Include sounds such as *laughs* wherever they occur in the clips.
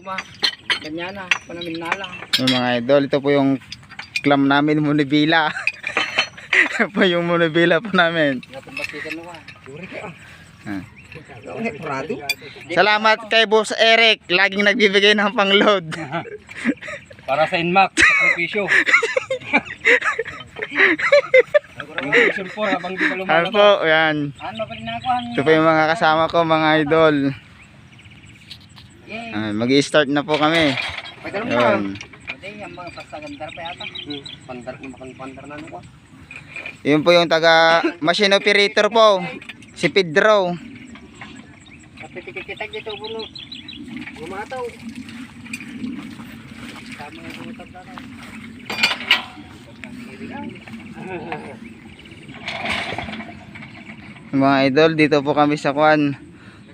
Tuma. Ganyan na. Panamin na lang. Yung mga idol, ito po yung clam namin, Munibila. *laughs* Ito po yung Munibila po namin. Natumbasikan mo ka. Suri ka. Ah. Salamat kay Boss Eric, laging nagbibigay ng pangload. *laughs* Para sa Inmac, sakripisyo. Yung vision 4 habang di pa Ano po, yan. Ito po yung mga kasama ko, mga idol. Ah, Mag-i-start na po kami. Pagkaroon mo. Yan. Hindi, yung mga pasagandar pa yata. Hmm, Pandar na makang pandar na ano ko. Yun po yung taga machine operator po. Si Pedro. Kapitikikitag dito bulo. Gumataw. Tama yung gumataw na lang. Mga idol, dito po kami sa Kwan.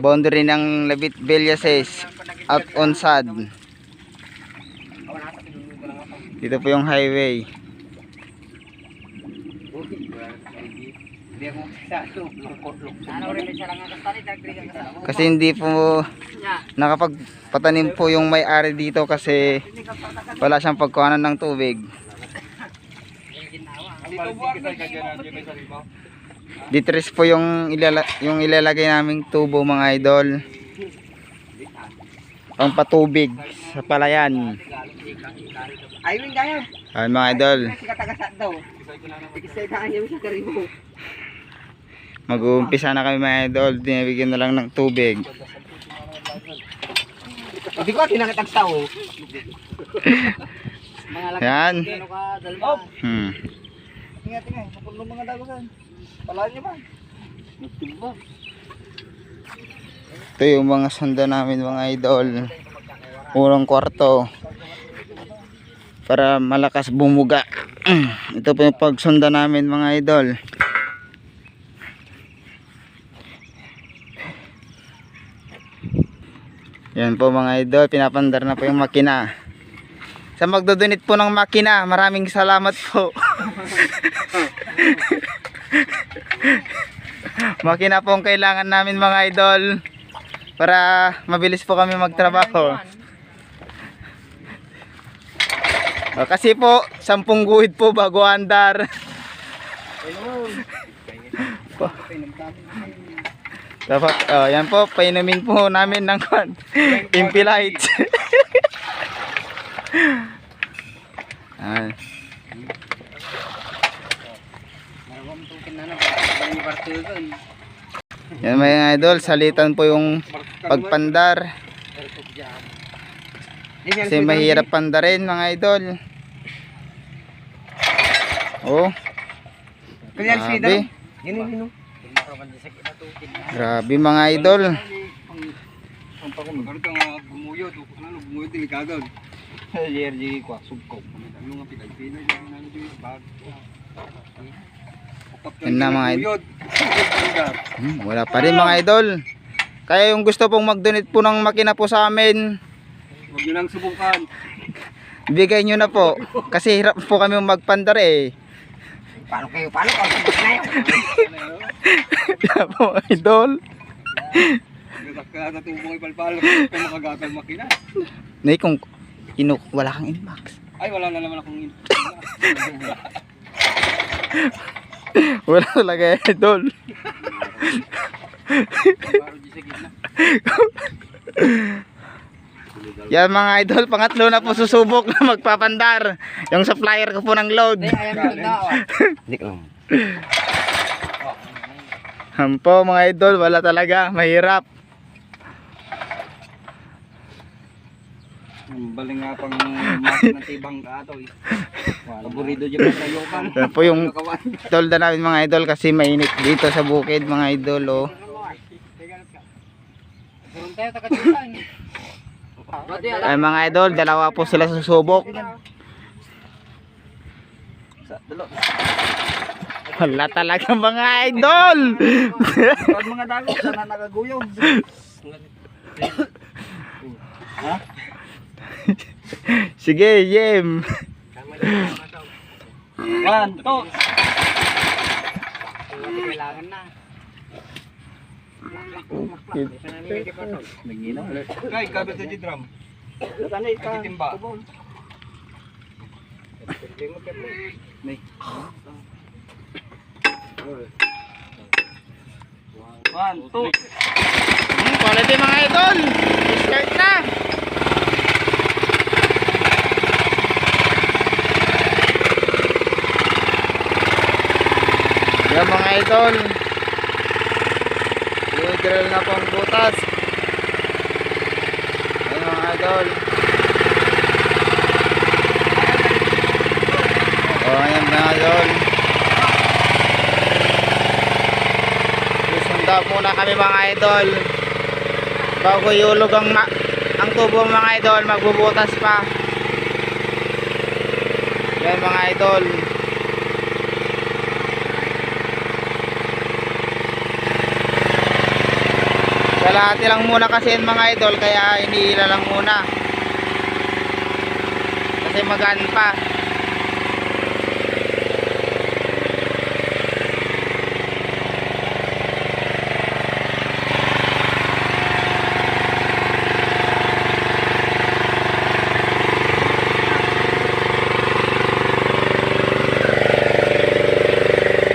Boundary ng Labit Villases at Onsad. Dito po yung highway. Kasi hindi po nakapagpatanim po yung may-ari dito kasi wala siyang pagkuhanan ng tubig. Ditris po yung, ilala, yung ilalagay naming tubo mga idol. Pang patubig sa palayan. Ayun kaya. Ayan mga idol. Katagasat daw. Ikisaytaan niya sa karibo. Mag-uumpisa na kami mga idol. Dinabigyan na lang ng tubig. Hindi ko. *laughs* Mga laki. Yan. Ano. Hmm. Ingat, ingat. Mga dagogan. Palaan niyo ba? Ito yung mga sanda namin mga idol. Unang kwarto. Para malakas bumuga. *clears throat* Ito po yung pagsunda namin mga idol. Yan po mga idol. Pinapandar na po yung makina. Sa magdodonate po ng makina, maraming salamat po. *laughs* makina po ang kailangan namin mga idol para mabilis po kami magtrabaho. O, kasi po, sampung guhit po bago andar. Dapat, oh, yan po, painumin po namin ng kwan, Impilites. ah, yan mga idol, salitan po yung pagpandar. Kasi mahirap pandarin mga idol. Oh, grabe. Grabe mga idol. Yan na, mga idol. *laughs* Hmm, wala pa rin mga idol. Kaya yung gusto pong mag-donate po ng makina po sa amin, Huwag nyo lang subukan. bigay nyo na po. Kasi hirap po kami magpandar eh. Paano kayo? Paano kayo? Kaya po idol. Kaya natubong ipalpalo. Kung makagagal makina. Nay kung inu wala kang inbox. Ay, wala na naman akong in. Wala talaga idol. *laughs* Yan mga idol, pangatlo na po susubok na magpapandar. Yung supplier ko po ng load. Hampo mga idol, wala talaga, mahirap. Baling nga pang ng tibang ka ito. Aburido dyan pa sa yokan. Po yung tolda namin mga idol kasi mainit dito sa bukid mga idol oh. Ay mga idol, dalawa po sila susubok. Wala talaga mga idol. Mga dago, sana nakaguyog. Sige, Yem. One, two. Kailangan na. Kay, kabit sa drum. Kanay ka. Timba. One, two. Hmm, quality mga idol. Start na. Yan mga idol. I-drill na pong butas. Yan mga idol. O, ayan mga idol. Susunda muna kami mga idol. Bago iulog ang, ang tubo mga idol, magbubutas pa. Yan mga idol. Kalahati lang muna kasi yan mga idol, kaya iniila lang muna. Kasi magaan pa.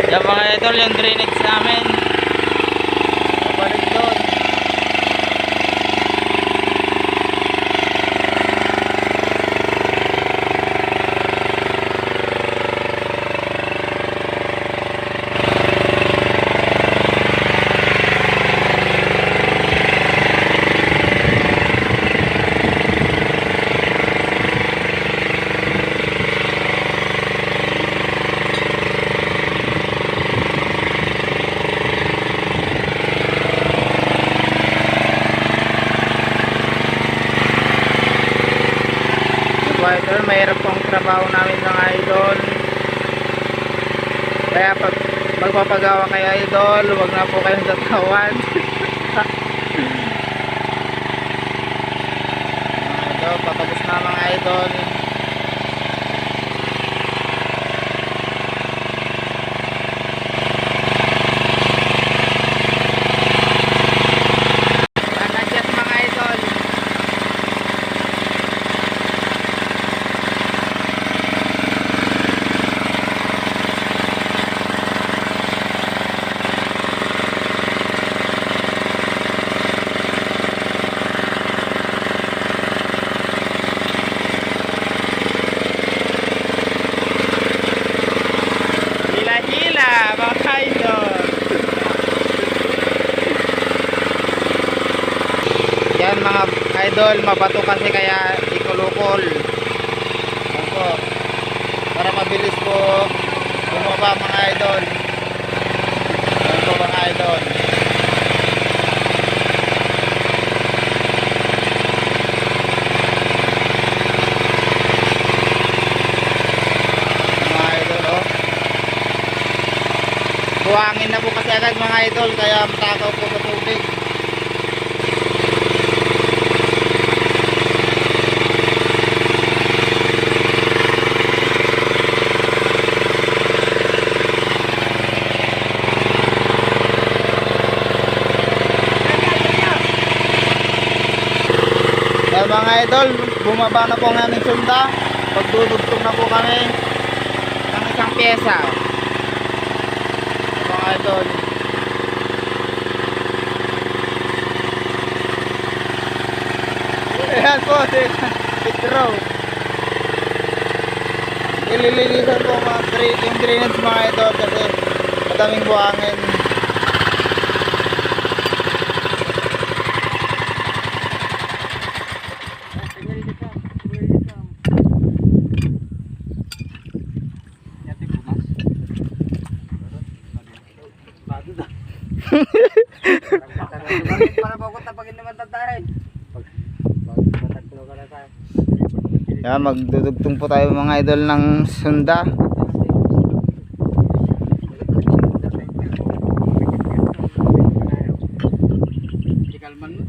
Yan mga idol, yung drainage namin. Mga idol, mahirap pong trabaho namin mga idol. Kaya pag magpapagawa kayo idol, huwag na po kayong tatawan. *laughs* idol, patapos na mga idol. Nakadyat mga idol. Hila-hila mga idol. Yan mga idol, mabato kasi kaya ikulukol. Yan. Para mabilis po bumaba mga idol. Yan po mga idol oh. Buhangin na po kasi agad mga idol kaya matakaw po sa tubig. Idol, bumaba na po ang aming sunda. Pagdudugtong na po kami ng isang pyesa. Mga idol. Ayan po, si Petro. Ililinisan po mga drainage mga idol kasi madaming buhangin. Tatahin. Yan, magdudugtong po tayo mga idol ng sunda.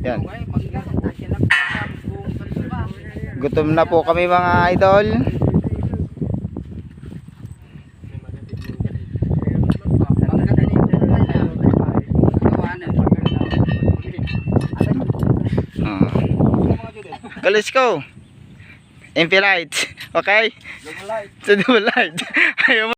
Yan. Gutom na po kami mga idol. Ah. Kali let's go. MP light. Okay? Double light. *laughs* Double light. Ayaw.